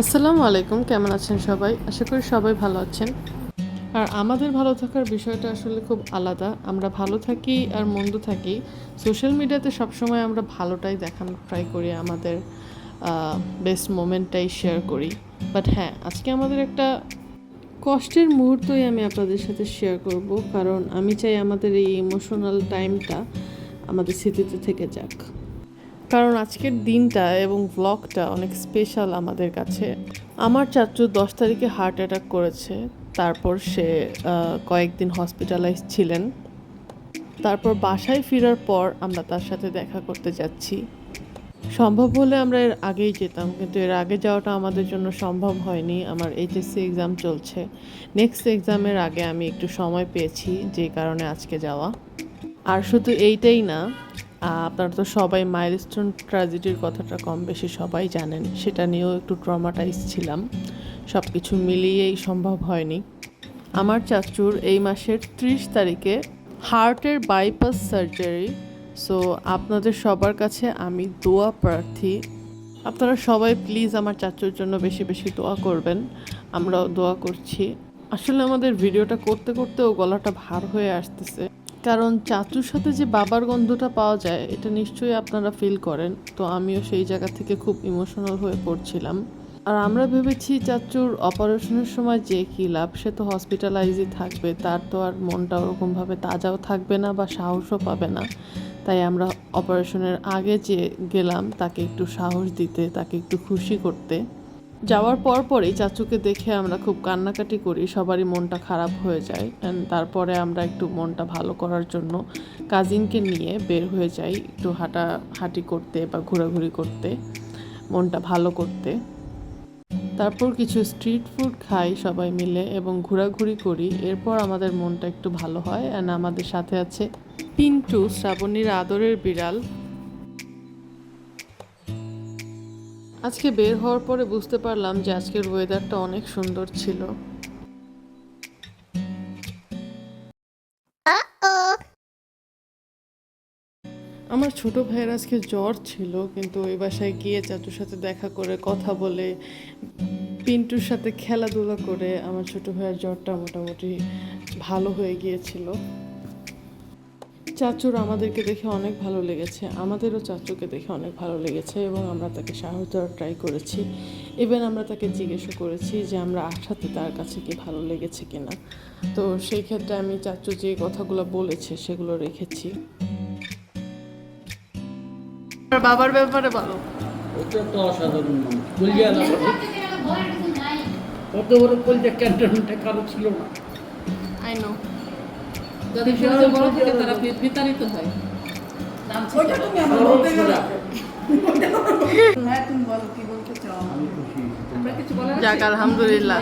আসসালামু আলাইকুম, কেমন আছেন সবাই? আশা করি সবাই ভালো আছেন। আর আমাদের ভালো থাকার বিষয়টা আসলে খুব আলাদা। আমরা ভালো থাকি আর মন্দ থাকি। সোশ্যাল মিডিয়াতে সবসময় আমরা ভালোটাই দেখানোর ট্রাই করি, আমাদের বেস্ট মোমেন্টটাই শেয়ার করি। বাট হ্যাঁ আজকে আমাদের একটা কষ্টের মুহূর্তই আমি আপনাদের সাথে শেয়ার করব। কারণ আমি চাই আমাদের এই ইমোশনাল টাইমটা আমাদের স্মৃতিতে থেকে যাক। কারণ আজকের দিনটা এবং ব্লগটা অনেক স্পেশাল আমাদের কাছে। আমার চাচু দশ তারিখে হার্ট অ্যাটাক করেছে, তারপর সে কয়েকদিন হসপিটালাইজ ছিলেন। তারপর বাসায় ফেরার পর আমরা তার সাথে দেখা করতে যাচ্ছি। সম্ভব হলে আমরা এর আগেই যেতাম, কিন্তু এর আগে যাওয়াটা আমাদের জন্য সম্ভব হয়নি। আমার এইচএসসি এক্সাম চলছে। নেক্সট এক্সামের আগে আমি একটু সময় পেয়েছি যে কারণে আজকে যাওয়া। আর শুধু এইটাই না আপনারা তো সবাই মাইলস্টোন ট্র্যাজেডির কথাটা কম বেশি সবাই জানেন। সেটা নিয়েও একটু ট্রমাটাইজ ছিলাম। সব কিছু মিলিয়েই সম্ভব হয়নি। আমার চাচুর এই মাসের ত্রিশ তারিখে হার্টের বাইপাস সার্জারি সো আপনাদের সবার কাছে আমি দোয়া প্রার্থী। আপনারা সবাই প্লিজ আমার চাচুর জন্য বেশি বেশি দোয়া করবেন। আমরাও দোয়া করছি। আসলে আমাদের ভিডিওটা করতে করতেও গলাটা ভার হয়ে আসতেছে। কারণ চাচুর সাথে যে বাবার গন্ধটা পাওয়া যায়, এটা নিশ্চয়ই আপনারা ফিল করেন। তো আমিও সেই জায়গা থেকে খুব ইমোশনাল হয়ে পড়ছিলাম। আর আমরা ভেবেছি চাচুর অপারেশনের সময় যে কী লাভ, সে তো হসপিটালাইজই থাকবে, তার তো আর মনটা ওরকমভাবে তাজাও থাকবে না বা সাহসও পাবে না। তাই আমরা অপারেশনের আগে যে গেলাম, তাকে একটু সাহস দিতে, তাকে একটু খুশি করতে। যাওয়ার পর পরই চাচুকে দেখে আমরা খুব কান্নাকাটি করি, সবারই মনটা খারাপ হয়ে যায়। অ্যান্ড তারপরে আমরা একটু মনটা ভালো করার জন্য কাজিনকে নিয়ে বের হয়ে যাই একটু হাঁটা, হাঁটি করতে বা ঘোরাঘুরি করতে, মনটা ভালো করতে। তারপর কিছু স্ট্রিট ফুড খাই সবাই মিলে এবং ঘোরাঘুরি করি। এরপর আমাদের মনটা একটু ভালো হয় অ্যান্ড আমাদের সাথে আছে পিন্টু, শ্রাবণীর আদরের বিড়াল। আজকে বের হওয়ার পরে বুঝতে পারলাম যে আজকের ওয়েদারটা অনেক সুন্দর ছিল। আমার ছোট ভাইয়ের আজকে জ্বর ছিল, কিন্তু ওই বাসায় গিয়ে চাচুর সাথে দেখা করে, কথা বলে, পিন্টুর সাথে খেলাধুলা করে আমার ছোট ভাইয়ের জ্বরটা মোটামুটি ভালো হয়ে গিয়েছিল। চাচুর আমাদেরকে দেখে অনেক ভালো লেগেছে আমাদেরও চাচুকে দেখে অনেক ভালো লেগেছে এবং আমরা তাকে সাহস দেওয়ার ট্রাই করেছি। ইভেন আমরা তাকে জিজ্ঞেসও করেছি যে আমরা আসাতে তার কাছে কি ভালো লেগেছে কিনা। তো সেই ক্ষেত্রে আমি চাচু যে কথাগুলো বলেছে সেগুলো রেখেছি। বাবার ব্যাপারে বলো। অসাধারণ মানুষ কলজিয়া না কত বড় কলজিয়া ক্যান্টনমেন্টে কারও ছিল না। আই নো যাদের বড় থাকে তারা বিতাড়িত হয়। হ্যাঁ, তুমি বলতে? যাক আলহামদুলিল্লাহ।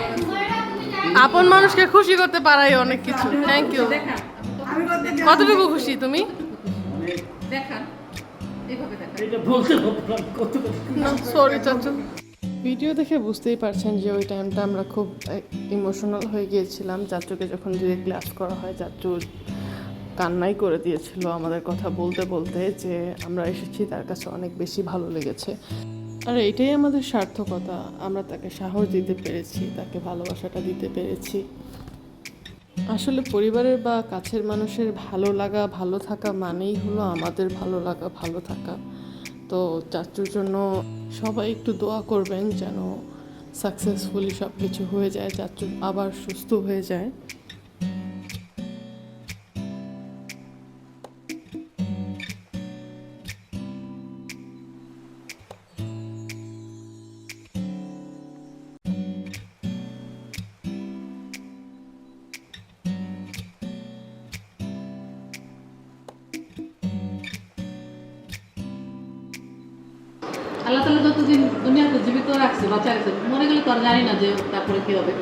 আপন মানুষকে খুশি করতে পারাই অনেক কিছু। Thank you. কতটুকু খুশি তুমি? অনেক দেখান। এইভাবে দেখান। এটা বলতে পারলাম কত কত সরি চাচু। ভিডিও দেখে বুঝতেই পারছেন যে ওই টাইমটা আমরা খুব ইমোশনাল হয়ে গিয়েছিলাম। চাচুকে যখন ডিরেক্টলি আস করা হয় চাচু কান্নাই করে দিয়েছিল আমাদের কথা বলতে বলতে যে, আমরা এসেছি, তার কাছে অনেক বেশি ভালো লেগেছে। আর এইটাই আমাদের সার্থকতা। আমরা তাকে সাহস দিতে পেরেছি, তাকে ভালোবাসাটা দিতে পেরেছি। আসলে পরিবারের বা কাছের মানুষের ভালো লাগা, ভালো থাকা মানেই হলো আমাদের ভালো লাগা, ভালো থাকা। তো চাচুর জন্য সবাই একটু দোয়া করবেন যেন সাকসেসফুলি সব কিছু হয়ে যায়, চাচু আবার সুস্থ হয়ে যায়। আল্লাহ তালা যতদিন দুনিয়াতে জীবিত রাখছে বাঁচা রাখছে মরে গেলে তো আর জানি না যে তারপরে কি হবে।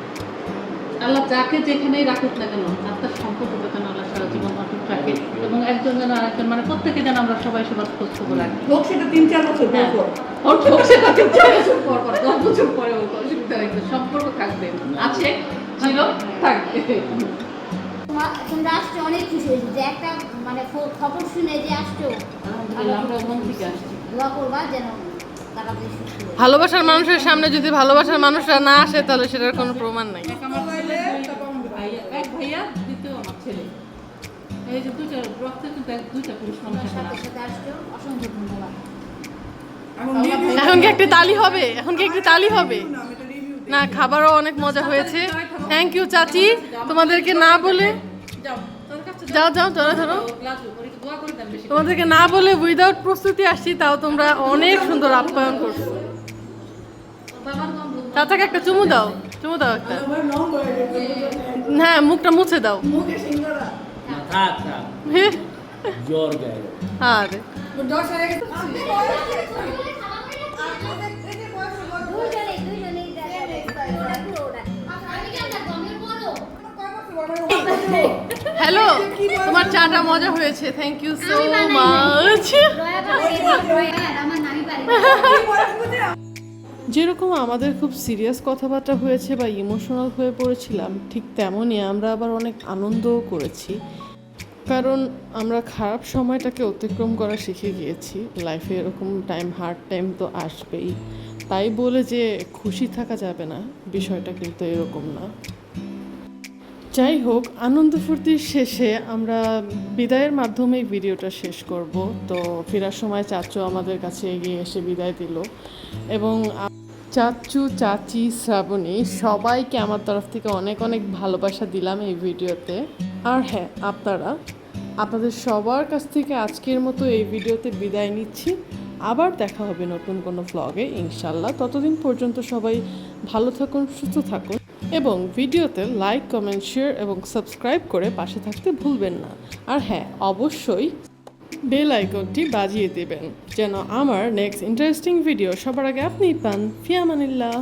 আল্লাহ যাকে যেখানেই রাখুক না কেন আত্মার সম্পর্ক যেন আল্লাহ সারা জীবন অটুট রাখে এবং একজন যেন আরেকজন মানে প্রত্যেকে যেন আমরা সবাই সবার খোঁজ খবর রাখি। হোক সেটা তিন চার বছর পর হ্যাঁ। ওর হোক সেটা তিন চার বছর পর পর দশ বছর পরে ওর অসুবিধা রাখবে সম্পর্ক থাকবে আছে ছিল থাকবে। তোমরা আসছো অনেক খুশি হয়েছি। যে একটা মানে খবর শুনে যে আসছো আলহামদুলিল্লাহ আমরা মন থেকে আসছি। দোয়া করবা যেন ভালোবাসার মানুষের সামনে যদি ভালোবাসার মানুষরা না আসে তাহলে সেটার কোনো প্রমাণ নাই। এখানে সাথে সাথে আসছো? অসংখ্য ধন্যবাদ। এখন কি একটি তালি হবে? এখন কি একটি তালি হবে? না খাবারও অনেক মজা হয়েছে। থ্যাংক ইউ চাচি। তোমাদেরকে না বলে যাও যাও। যাও ধরো ধরো তোমাদেরকে না বলে উইদাউট প্রস্তুতি আসছি তাও তোমরা অনেক সুন্দর আপ্যায়ন করছ। চাচাকে একটা চুমু দাও চুমু দাও একটা। হ্যাঁ মুখটা মুছে দাও। হ্যাঁ আরে চাটা মজা হয়েছে থ্যাংক ইউ সো মাচ যেরকম আমাদের খুব সিরিয়াস কথাবার্তা হয়েছে বা ইমোশনাল হয়ে পড়েছিলাম ঠিক তেমনই আমরা আবার অনেক আনন্দও করেছি। কারণ আমরা খারাপ সময়টাকে অতিক্রম করা শিখে গিয়েছি। লাইফে এরকম টাইম হার্ড টাইম তো আসবেই। তাই বলে যে খুশি থাকা যাবে না বিষয়টা কিন্তু এরকম না। যাই হোক আনন্দ ফুর্তির শেষে আমরা বিদায়ের মাধ্যমে ভিডিওটা শেষ করব। তো ফেরার সময় চাচু আমাদের কাছে এগিয়ে এসে বিদায় দিল। এবং চাচু, চাচি, শ্রাবণী, সবাইকে আমার তরফ থেকে অনেক অনেক ভালোবাসা দিলাম এই ভিডিওতে। আর হ্যাঁ আপনারা, আপনাদের সবার কাছ থেকে আজকের মতো এই ভিডিওতে বিদায় নিচ্ছি। আবার দেখা হবে নতুন কোনো ভ্লগে ইনশাল্লাহ ততদিন পর্যন্ত সবাই ভালো থাকুন, সুস্থ থাকুন। এবং ভিডিওতে লাইক কমেন্ট শেয়ার এবং সাবস্ক্রাইব করে পাশে থাকতে ভুলবেন না। আর হ্যাঁ অবশ্যই বেল আইকনটি বাজিয়ে দেবেন, যেন আমার নেক্সট ইন্টারেস্টিং ভিডিও সবার আগে আপনি পান। ফিয়ামানিল্লাহ